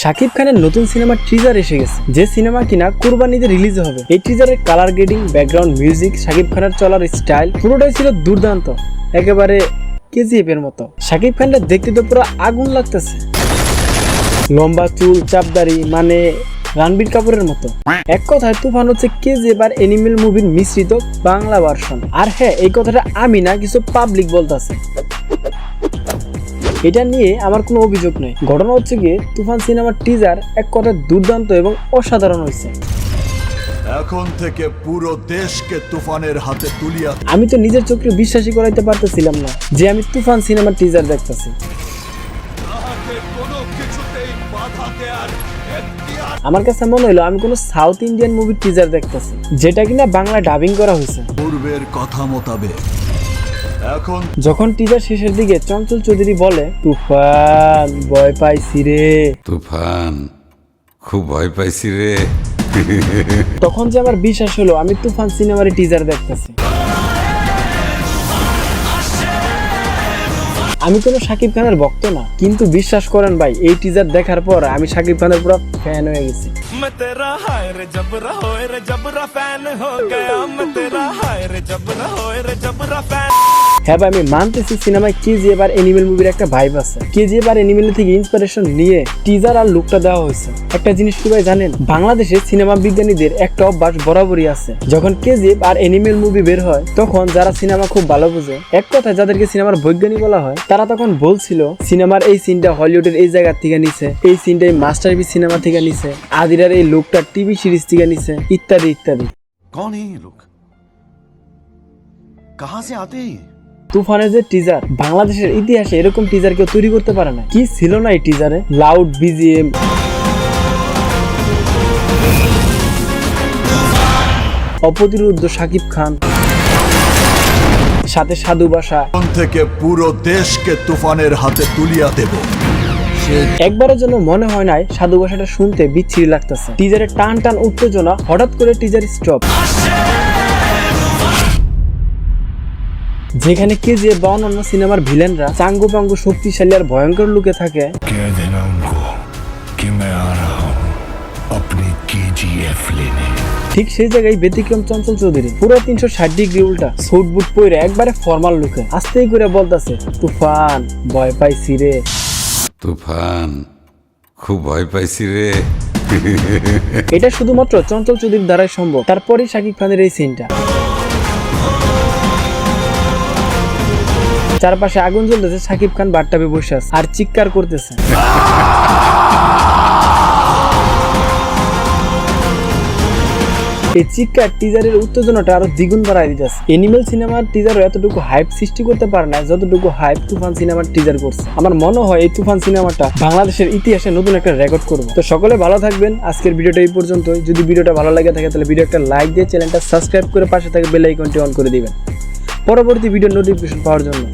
শাকিব খানের নতুন সিনেমার ট্রিজার এসে গেছে। যে সিনেমা কিনা কুরবানিতে রিলিজ হবে। এই ট্রিজারের colour grading background music Shakib খানের চলার স্টাইল পুরোটাই ছিল দুর্দান্ত। একেবারে কেজিএফ এর মতো। শাকিব খানটা দেখতে তো পুরো আগুন লাগতেছে। লম্বা চুল চাপদারি মানে রণবীর কাপুরের মতো। এক কথায় তুফান হচ্ছে কেজিএফ আর এনিমেল মুভির মিশ্রিত বাংলা ভার্সন আর হ্যাঁ এই কথাটা আমি না, কিছু পাবলিক বলতেছে। এটা নিয়ে আমার কোনো অভিযোগ নেই। ঘটনা হচ্ছে গিয়ে তুফান সিনেমার টিজার এক কথায় দুর্দান্ত এবং অসাধারণ হয়েছে। এখন থেকে পুরো দেশকে তুফানের হাতে তুলিয়া আমি তো নিজের চোখে বিশ্বাসই করাইতে পারতেছিলাম না যে আমি তুফান সিনেমার টিজার দেখতেছি। আমার কাছে মনে হলো আমি কোনো সাউথ ইন্ডিয়ান মুভির টিজার দেখতেছি যেটা কিনা বাংলা ডাবিং করা হয়েছে। পূর্বের কথা মোতাবেক এখন যখন টিজার শেষের দিকে চঞ্চল চৌধুরী বলে তুফান ভয় পাইছি রে। তুফান খুব ভয় পাইছি রে। তখন যে আমার বিশ্বাস হলো আমি তুফান সিনেমার টিজার দেখতেছি। আমি কোনো শাকিব খানের ভক্ত না কিন্তু বিশ্বাস করেন ভাই এই টিজার দেখার পর আমি শাকিব খানের পুরো ফ্যান হয়ে গেছি। मैं হ্যাঁ ভাই, আমি মানতেছি সিনেমায় কেজি এবার এনিমেল মুভির একটা ভাইব আছে। কেজি এবার এনিমেল থেকে ইন্সপিরেশন নিয়ে টিজার আর লুকটা দেওয়া হয়েছে। একটা জিনিস কি ভাই জানেন? বাংলাদেশে সিনেমা বিজ্ঞানীদের একটা অভ্যাস বরাবরই আছে। যখন কেজিএফ আর এনিমেল মুভি বের হয়, তখন যারা সিনেমা খুব ভালো বোঝে, এক কথায় যাদেরকে সিনেমার বৈজ্ঞানিক বলা হয়, তারা তখন বলছিল সিনেমার এই সিনটা হলিউডের এই জায়গার থেকে নিছে, এই সিনটা এই মাস্টারপি সিনেমা থেকে নিছে, আদিরার এই লুকটা টিভি সিরিজ থেকে নিছে, ইত্যাদি ইত্যাদি। কন এই লুক কাহা সে আতে তুফানের যে টিজার বাংলাদেশের ইতিহাসে এরকম টিজার কেউ তৈরি করতে পারে না কি ছিল না এই টিজারে লাউড বিজিএম অপ্রতিরোধ শাকিব খান। সাথে সাধু ভাষা এখন থেকে পুরো দেশকে তুফানের হাতে তুলিয়া দেব। একবারের জন্য মনে হয় নাই সাধু ভাষাটা শুনতে বিচ্ছিরি লাগতেছে। টিজারের টান টান উত্তেজনা হঠাৎ করে টিজার স্টপ যেখানে কে যে বা অন্যান্য সিনেমার ভিলেনরা চাঙ্গু পাঙ্গু শক্তিশালী আর ভয়ঙ্কর লুকে থাকে। ঠিক সেই জায়গায় ব্যতিক্রম চঞ্চল চৌধুরী পুরো তিনশো ষাট ডিগ্রি উল্টা সুট বুট পরে একবারে ফর্মাল লুকে আস্তেই করে বলতাছে তুফান ভয় পাইছি রে। তুফান খুব ভয় পাইছি রে। এটা শুধুমাত্র চঞ্চল চৌধুরীর দ্বারাই সম্ভব তারপরে শাকিব খানের এই সিনটা চারপাশে আগুন জ্বলতেছে শাকিব খান বাট্টাবে বসে আছে আর চিৎকার করতেছে। এই চিৎকার টিজারের উত্তেজনাটা আরও দ্বিগুণ বাড়াই দিতেছে। এনিমেল সিনেমার টিজারও এতটুকু হাইপ সৃষ্টি করতে পারে না যতটুকু হাইপ তুফান সিনেমার টিজার করছে। আমার মনে হয় এই তুফান সিনেমাটা বাংলাদেশের ইতিহাসে নতুন একটা রেকর্ড করব। তো সকলে ভালো থাকবেন, আজকের ভিডিওটা এই পর্যন্ত যদি ভিডিওটা ভালো লাগে থাকে, তাহলে ভিডিও একটা লাইক দিয়ে চ্যানেলটা সাবস্ক্রাইব করে পাশে থাকে বেল আইকনটি অন করে দিবেন। পরবর্তী ভিডিও নোটিফিকেশন পাওয়ার জন্য।